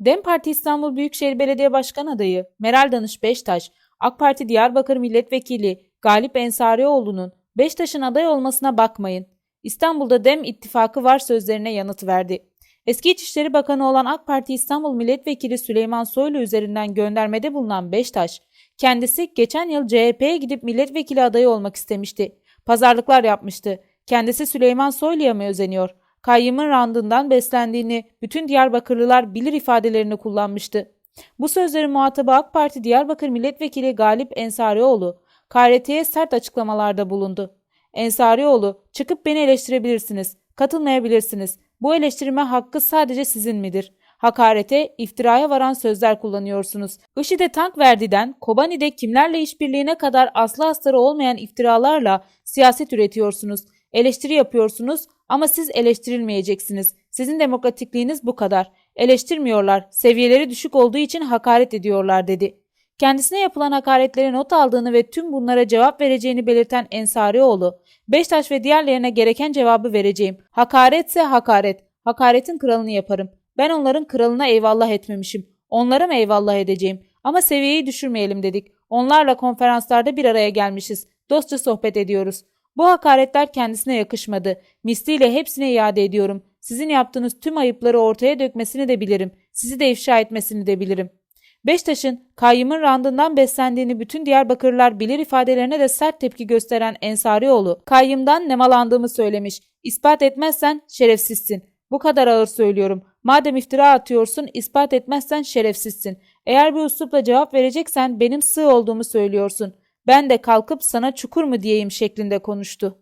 DEM Parti İstanbul Büyükşehir Belediye Başkan Adayı Meral Danış Beştaş, AK Parti Diyarbakır Milletvekili Galip Ensarioğlu'nun Beştaş'ın aday olmasına bakmayın. İstanbul'da DEM ittifakı var sözlerine yanıt verdi. Eski İçişleri Bakanı olan AK Parti İstanbul Milletvekili Süleyman Soylu üzerinden göndermede bulunan Beştaş, kendisi geçen yıl CHP'ye gidip milletvekili adayı olmak istemişti. Pazarlıklar yapmıştı. Kendisi Süleyman Soylu'ya mı özeniyor? Kayyımın randından beslendiğini bütün Diyarbakırlılar bilir ifadelerini kullanmıştı. Bu sözlerin muhatabı AK Parti Diyarbakır Milletvekili Galip Ensarioğlu, KRT'ye sert açıklamalarda bulundu. Ensarioğlu, çıkıp beni eleştirebilirsiniz, katılmayabilirsiniz. Bu eleştirme hakkı sadece sizin midir? Hakarete, iftiraya varan sözler kullanıyorsunuz. IŞİD'e tank verdiden, Kobani'de kimlerle işbirliğine kadar aslı astarı olmayan iftiralarla siyaset üretiyorsunuz. Eleştiri yapıyorsunuz ama siz eleştirilmeyeceksiniz. Sizin demokratikliğiniz bu kadar. Eleştirmiyorlar, seviyeleri düşük olduğu için hakaret ediyorlar dedi. Kendisine yapılan hakaretlere not aldığını ve tüm bunlara cevap vereceğini belirten Ensarioğlu, Beştaş ve diğerlerine gereken cevabı vereceğim. Hakaretse hakaret. Hakaretin kralını yaparım. Ben onların kralına eyvallah etmemişim. Onlara mı eyvallah edeceğim? Ama seviyeyi düşürmeyelim dedik. Onlarla konferanslarda bir araya gelmişiz. Dostça sohbet ediyoruz. Bu hakaretler kendisine yakışmadı. Misliyle hepsine iade ediyorum. Sizin yaptığınız tüm ayıpları ortaya dökmesini de bilirim. Sizi de ifşa etmesini de bilirim. Beştaş'ın kayyımın randından beslendiğini bütün Diyarbakırlılar bilir ifadelerine de sert tepki gösteren Ensarioğlu, kayyımdan nemalandığımı söylemiş. İspat etmezsen şerefsizsin. Bu kadar ağır söylüyorum. Madem iftira atıyorsun, ispat etmezsen şerefsizsin. Eğer bir üslupla cevap vereceksen benim sığ olduğumu söylüyorsun. Ben de kalkıp sana çukur mu diyeyim şeklinde konuştu.